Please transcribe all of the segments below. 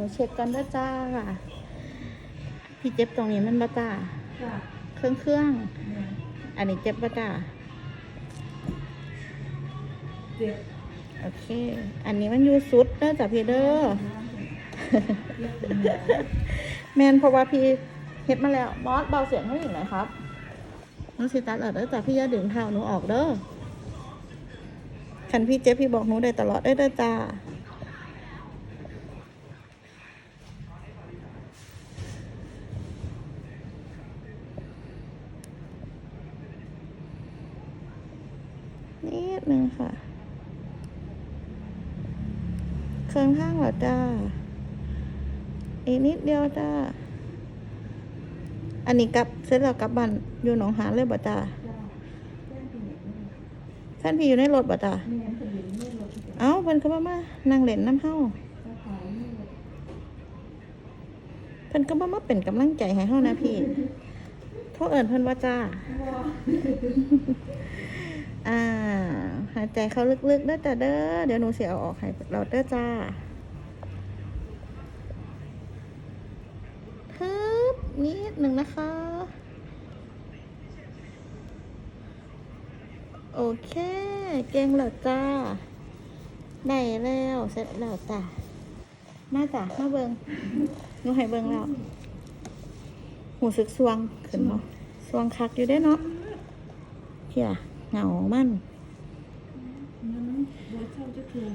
นูเช็คกันด้วยจ้า พี่เจ็บตรงนี้มันบ้าจ้าจ้ะเครื่องเครื่องแม่นๆอันนี้เจ็บบ้าจ้าเจ็บโอเค อันนี้มันอยู่สุดเด้อจ้ะพี่เด้อเจ็บเป็นหมอแมนเพราะว่าพี่เฮ็ดมาแล้วบอสเบาเสียงให้หน่อยครับหนูสิตัดออกเด้อจ้ะพี่อย่าดึงเท้าหนูออกเด้อคันพี่เจ็บพี่บอกหนูได้ตลอดเด้อเด้อจ้า นิดนึงค่ะเครื่องข้างเหรอจ้าอีกนิดเดียวจ้า อันนี้กลับเสร็จแล้วกลับบ้านอยู่หนองหานเลยบ่จ้าจ้ะแจ้งเป็นอย่างนี้แฟนพี่อยู่ในรถบ่จ้าแม่นเป็นอย่างนี้รถจะเอ้าเพิ่นก็มามานั่งเล่นน้ำเฮาจะขายนี่รถเพิ่นก็มามาเป็นกำลังใจให้เฮานะพี่เขาเอิ้นเพิ่นว่าจ้าอ่าหาย ใจเข้าลึกๆเด้อจ้าเด้อเดี๋ยวหนูเสิเอาออกให้เราเด้อจ้าฮึบนิดหนึ่งนะคะ โอเค เก่งแล้วจ้า ได้แล้วเสร็จแล้วจ้ามาจ้ะมาเบิงหนูให้เบิงแล้ว หูสึกสวงขึ้นเนาะสวงคักอยู่ได้เนาะเฮียเหงามัน มันโดยเช่าจะคือ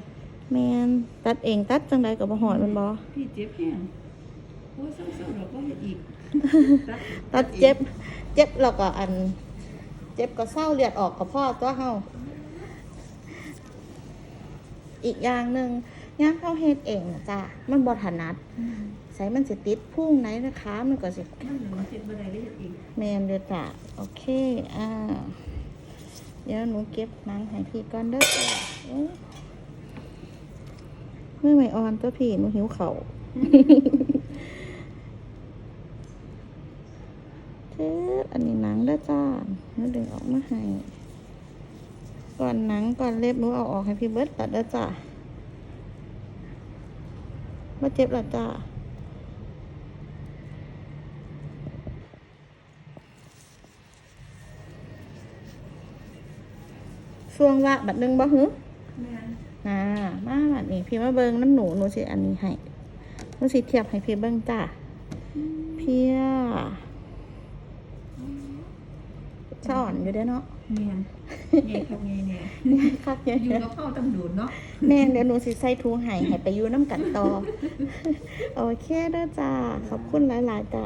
แมนตัดเองตัดจังใดกับบ่หอดมันบ่พี่เจ็บแห้งโอ้ยเศร้าๆเราก็เห็นอีกตัดเจ็บ เจ็บแล้วก็อัน เจ็บก็เศร้าเลือดออกกับพ่อตัวเฮาอีกอย่างหนึ่งย่างเข้าเฮ็ดเองน่ะจ้ะมันบ่ถนัดอืมใส่มันสิติดพุ่งไหนนะคะ มันก็สิมันเหมือนเจ็บบันไดได้เห็นอีก แมนเดือจ้ะโอเค อ่า เดี๋ยวหนูเก็บหนังให้พี่ก่อนเด้อจ้ะโอ้ยเมื่อไม่ออนตัวพี่หนูหิวเขา่าเจ๊อันนี้หนังเด้อจ้าหนูดึงออกมาให้ ก่อนหนังก่อนเล็บหนูเอาออกให้พี่เบิร์ตตัดเด้อจ้ามาเจ็บละจ้า ช่วงละบัดหนึงบ่หือแม่นอ่ามาบัดนี้พี่มาเบิงน้ำหนูหนูสิอันนี้ให้หนูสิเทียบให้พี่เบิงจ้าเพียสอนอยู่เด้อเนาะแม่นไงครับไงเนี่ยคักเยอยู่อะกับเข้าตำดูดเนาะแม่นเดี๋ยวหนูสิใส่ถุงให้ให้ไปอยู่น้ำกันต่อ โอเคเด้อจ้า ขอบคุณหลายๆจ้า